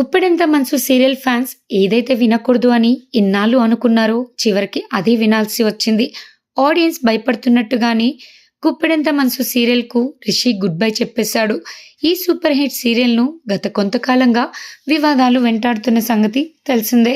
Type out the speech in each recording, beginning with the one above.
Guppedantha Manasu serial fans ఏదైతే వినకూడదు అని ఇన్నాళ్ళు అనుకున్నారో చివరికి అదే వినాల్సి వచ్చింది. ఆడియన్స్ భయపడుతున్నట్టుగానే గుప్పెడంత మనసు సీరియల్కు రిషి గుడ్ బై చెప్పేశాడు. ఈ సూపర్ హిట్ సీరియల్ను గత కొంతకాలంగా వివాదాలు వెంటాడుతున్న సంగతి తెలిసిందే.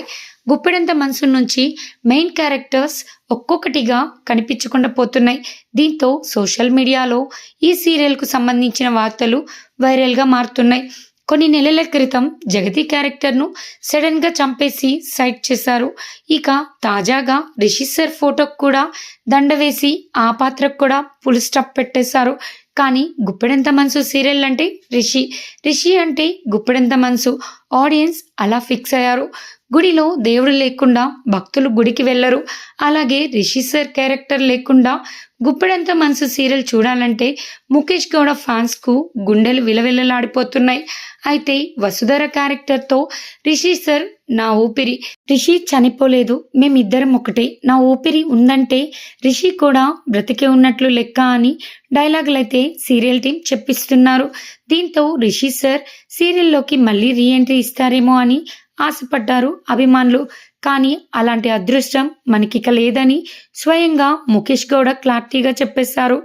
గుప్పెడంత మనసు నుంచి మెయిన్ క్యారెక్టర్స్ ఒక్కొక్కటిగా కనిపించకుండా పోతున్నాయి. దీంతో సోషల్ మీడియాలో ఈ సీరియల్కు సంబంధించిన వార్తలు వైరల్గా మారుతున్నాయి. కొన్ని నెలల క్రితం జగతి క్యారెక్టర్ను సడన్గా చంపేసి సైట్ చేశారు. ఇక తాజాగా రిషి సార్ ఫోటోకు కూడా దండ వేసి ఆ పాత్రకు కూడా ఫుల్ స్టాప్ పెట్టేశారు. కానీ గుప్పెడంత మనసు సీరియల్ అంటే రిషి. రిషి అంటే గుప్పెడంత మనసు ఆడియన్స్ అలా ఫిక్స్ అయ్యారు. గుడిలో దేవుడు లేకుండా భక్తులు గుడికి వెళ్ళరు. అలాగే రిషి సార్ క్యారెక్టర్ లేకుండా గుప్పెడంత మనసు సీరియల్ చూడాలంటే ముఖేష్ గౌడ ఫ్యాన్స్కు గుండెలు విలవిలలాడిపోతున్నాయి. అయితే వసుధర క్యారెక్టర్తో రిషి సార్ నా ఊపిరి. రిషి చనిపోలేదు. మేమిద్దరం ఒకటే. నా ఊపిరి ఉందంటే రిషి కూడా బ్రతికే ఉన్నట్లు లెక్క అని డైలాగులైతే సీరియల్ టీం చెప్పిస్తున్నారు. దీంతో రిషి సార్ సీరియల్లోకి మళ్ళీ రీఎంట్రీ ఇస్తారేమో అని ఆశపడ్డారు అభిమానులు. కానీ అలాంటి అదృష్టం మనకిక లేదని స్వయంగా ముఖేష్ గౌడ క్లారిటీగా చెప్పేశారు.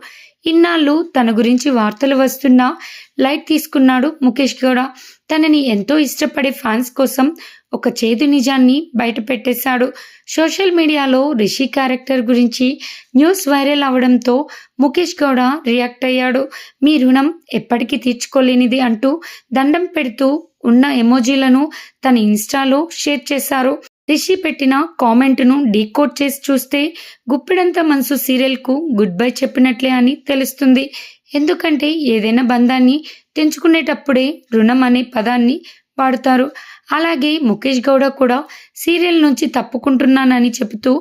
ఇన్నాళ్ళు తన గురించి వార్తలు వస్తున్నా లైట్ తీసుకున్నాడు ముఖేష్ గౌడ. తనని ఎంతో ఇష్టపడే ఫ్యాన్స్ కోసం ఒక చేదు నిజాన్ని బయట పెట్టేశాడు. సోషల్ మీడియాలో రిషి క్యారెక్టర్ గురించి న్యూస్ వైరల్ అవడంతో ముఖేష్ గౌడ రియాక్ట్ అయ్యాడు. మీ రుణం ఎప్పటికీ తీర్చుకోలేనిది అంటూ దండం పెడుతూ ఉన్న ఎమోజీలను తన ఇన్స్టాలో షేర్ చేశారు. రిషి పెట్టిన కామెంట్ను డీకోడ్ చేసి చూస్తే గుప్పెడంత మనసు సీరియల్కు గుడ్ బై చెప్పినట్లే అని తెలుస్తుంది. ఎందుకంటే ఏదైనా బంధాన్ని తెంచుకునేటప్పుడే రుణం అనే పదాన్ని వాడుతారు. అలాగే ముఖేష్ గౌడ కూడా సీరియల్ నుంచి తప్పుకుంటున్నానని చెబుతూ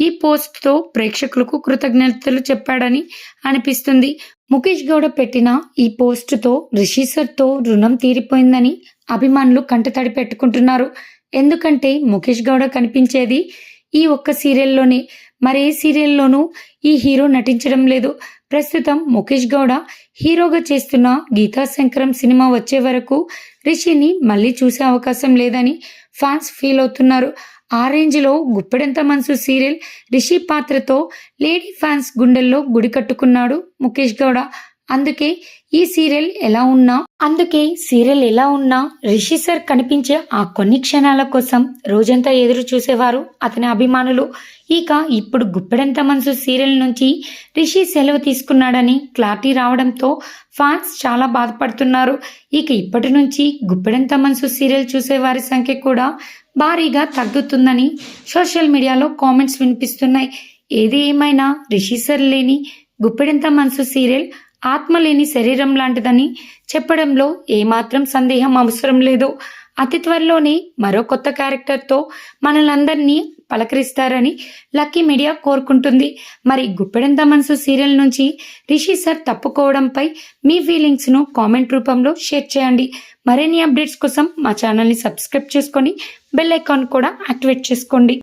ఈ పోస్ట్తో ప్రేక్షకులకు కృతజ్ఞతలు చెప్పాడని అనిపిస్తుంది. ముఖేష్ గౌడ పెట్టిన ఈ పోస్టుతో రిషి సర్తో రుణం తీరిపోయిందని అభిమానులు కంటతడి పెట్టుకుంటున్నారు. ఎందుకంటే ముఖేష్ గౌడ కనిపించేది ఈ ఒక్క సీరియల్లోనే. మరే సీరియల్లోనూ ఈ హీరో నటించడం లేదు. ప్రస్తుతం ముఖేష్ గౌడ హీరోగా చేస్తున్న గీతా శంకరం సినిమా వచ్చే వరకు రిషిని మళ్ళీ చూసే అవకాశం లేదని ఫ్యాన్స్ ఫీల్ అవుతున్నారు. ఆ రేంజ్లో గుప్పెడంత మనసు సీరియల్ రిషి పాత్రతో లేడీ ఫ్యాన్స్ గుండెల్లో గుడి కట్టుకున్నాడు ముఖేష్ గౌడ. అందుకే ఈ సీరియల్ ఎలా ఉన్నా అందుకే సీరియల్ ఎలా ఉన్నా రిషి సార్ కనిపించే ఆ కొన్ని క్షణాల కోసం రోజంతా ఎదురు చూసేవారు అతని అభిమానులు. ఇక ఇప్పుడు గుప్పెడంత మనసు సీరియల్ నుంచి రిషి సెలవు తీసుకున్నాడని క్లారిటీ రావడంతో ఫ్యాన్స్ చాలా బాధపడుతున్నారు. ఇక ఇప్పటి నుంచి గుప్పెడంత మనసు సీరియల్ చూసేవారి సంఖ్య కూడా భారీగా తగ్గుతుందని సోషల్ మీడియాలో కామెంట్స్ వినిపిస్తున్నాయి. ఏది ఏమైనా రిషి సార్ లేని గుప్పెడంత మనసు సీరియల్ ఆత్మ లేని శరీరం లాంటిదని చెప్పడంలో ఏమాత్రం సందేహం అవసరం లేదు. అతి త్వరలోనే మరో కొత్త క్యారెక్టర్తో మనలందరినీ పలకరిస్తారని లక్కీ మీడియా కోరుకుంటుంది. మరి గుప్పెడంత మనసు సీరియల్ నుంచి రిషి సార్ తప్పుకోవడంపై మీ ఫీలింగ్స్ను కామెంట్ రూపంలో షేర్ చేయండి. మరిన్ని అప్డేట్స్ కోసం మా ఛానల్ని సబ్స్క్రైబ్ చేసుకొని బెల్ ఐకాన్ కూడా యాక్టివేట్ చేసుకోండి.